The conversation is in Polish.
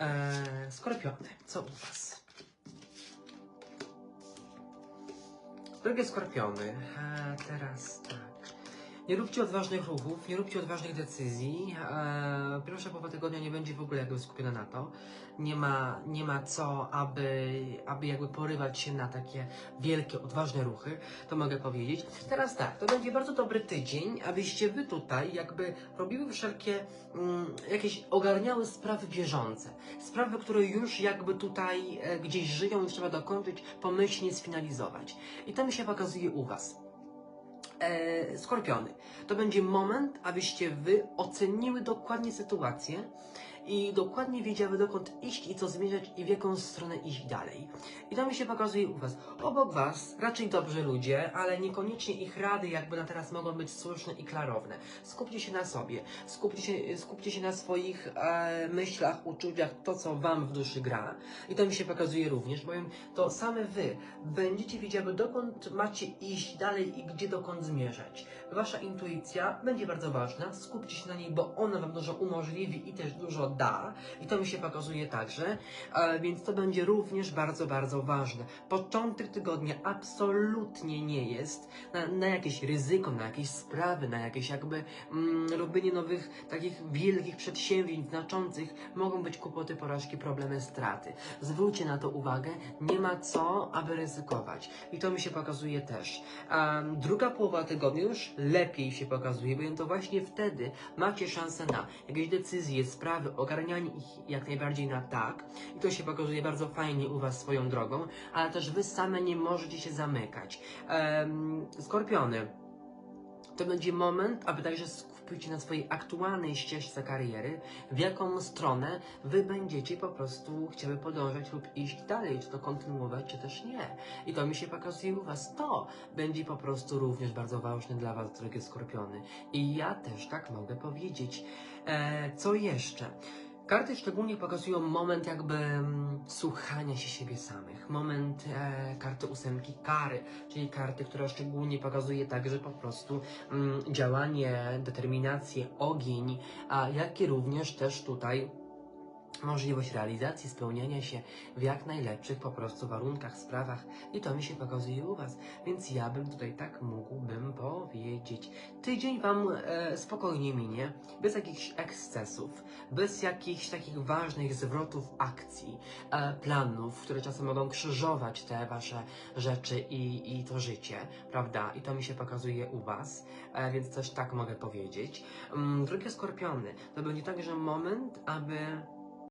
E, skorpiony, co u Was? Drogie skorpiony, e, teraz tak. Nie róbcie odważnych ruchów, nie róbcie odważnych decyzji. E, pierwsza połowa tygodnia nie będzie w ogóle jakby skupiona na to. Nie ma, nie ma co, aby, aby jakby porywać się na takie wielkie, odważne ruchy. To mogę powiedzieć. Teraz tak, to będzie bardzo dobry tydzień, abyście wy tutaj jakby robiły wszelkie mm, jakieś ogarniały sprawy bieżące. Sprawy, które już jakby tutaj e, gdzieś żyją i trzeba dokończyć, pomyślnie sfinalizować. I to mi się pokazuje u was e, skorpiony. To będzie moment, abyście wy oceniły dokładnie sytuację i dokładnie wiedziały dokąd iść i co zmierzać i w jaką stronę iść dalej. I to mi się pokazuje u was. Obok was raczej dobrzy ludzie, ale niekoniecznie ich rady jakby na teraz mogą być słuszne i klarowne. Skupcie się na sobie, skupcie się, skupcie się na swoich e, myślach, uczuciach, to co wam w duszy gra. I to mi się pokazuje również, bowiem to same wy będziecie wiedziały dokąd macie iść dalej i gdzie dokąd zmierzać. Wasza intuicja będzie bardzo ważna, skupcie się na niej, bo ona wam dużo umożliwi i też dużo. I to mi się pokazuje także, e, więc to będzie również bardzo, bardzo ważne. Początek tygodnia absolutnie nie jest na, na jakieś ryzyko, na jakieś sprawy, na jakieś jakby mm, robienie nowych, takich wielkich przedsięwzięć znaczących. Mogą być kłopoty, porażki, problemy, straty. Zwróćcie na to uwagę, nie ma co, aby ryzykować. I to mi się pokazuje też. Em, druga połowa tygodnia już lepiej się pokazuje, bowiem to właśnie wtedy macie szansę na jakieś decyzje, sprawy, ogarnianie ich jak najbardziej na tak. I to się pokazuje bardzo fajnie u Was swoją drogą, ale też Wy same nie możecie się zamykać. Em, skorpiony. To będzie moment, aby także skupić na swojej aktualnej ścieżce kariery, w jaką stronę wy będziecie po prostu chciały podążać lub iść dalej, czy to kontynuować, czy też nie. I to mi się pokazuje u was. To będzie po prostu również bardzo ważne dla was, drogie skorpiony. I ja też tak mogę powiedzieć. E, co jeszcze? Karty szczególnie pokazują moment jakby mm, słuchania się siebie samych. Moment e, karty ósemki kary, czyli karty, która szczególnie pokazuje także po prostu mm, działanie, determinację, ogień, a jak i również też tutaj możliwość realizacji, spełniania się w jak najlepszych po prostu warunkach, sprawach i to mi się pokazuje u Was. Więc ja bym tutaj tak mógłbym powiedzieć. Tydzień Wam e, spokojnie minie, bez jakichś ekscesów, bez jakichś takich ważnych zwrotów akcji, e, planów, które czasem mogą krzyżować te Wasze rzeczy i, i to życie, prawda? I to mi się pokazuje u Was, e, więc też tak mogę powiedzieć. Mm, drogie skorpiony, to będzie także moment, aby